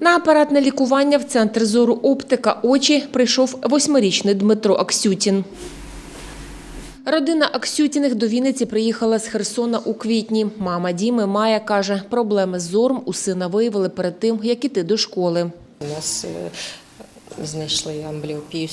На апаратне лікування в центр зору оптика очі прийшов восьмирічний Дмитро Аксютін. Родина Аксютіних до Вінниці приїхала з Херсона у квітні. Мама Діми Майя каже, проблеми з зором у сина виявили перед тим, як іти до школи. У нас е, знайшли амбліопію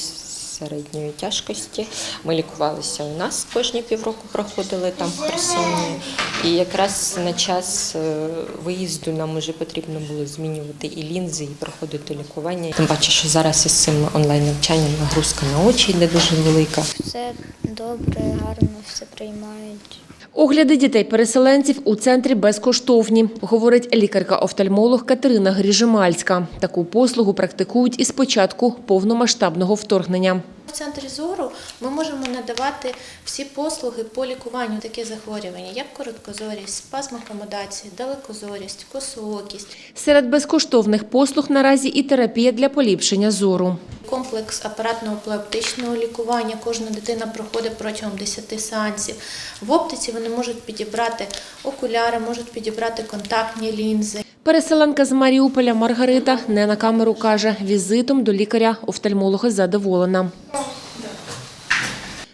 середньої тяжкості. Ми лікувалися у нас кожні півроку проходили там в Херсоні. І якраз на час е, виїзду нам вже потрібно було змінювати і лінзи, і проходити лікування. Тим паче, що зараз із цим онлайн-навчанням нагрузка на очі йде дуже велика. Все добре, гарно все приймають. Огляди дітей-переселенців у центрі безкоштовні, говорить лікарка-офтальмолог Катерина Гріжемальська. Таку послугу практикують із початку повномасштабного вторгнення. В центрі зору ми можемо надавати всі послуги по лікуванню таких захворювань, як короткозорість, спазм акомодації, далекозорість, косоокість, Серед безкоштовних послуг наразі і терапія для поліпшення зору. Комплекс апаратного плеоптичного лікування. Кожна дитина проходить протягом 10 сеансів. В оптиці вони можуть підібрати окуляри, можуть підібрати контактні лінзи. Переселенка з Маріуполя Маргарита не на камеру каже, візитом до лікаря-офтальмолога задоволена.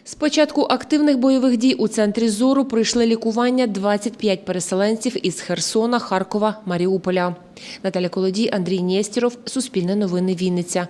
З початку активних бойових дій у центрі зору пройшли лікування 25 переселенців із Херсона, Харкова, Маріуполя. Наталя Колодій, Андрій Нєстєров, Суспільне новини Вінниця.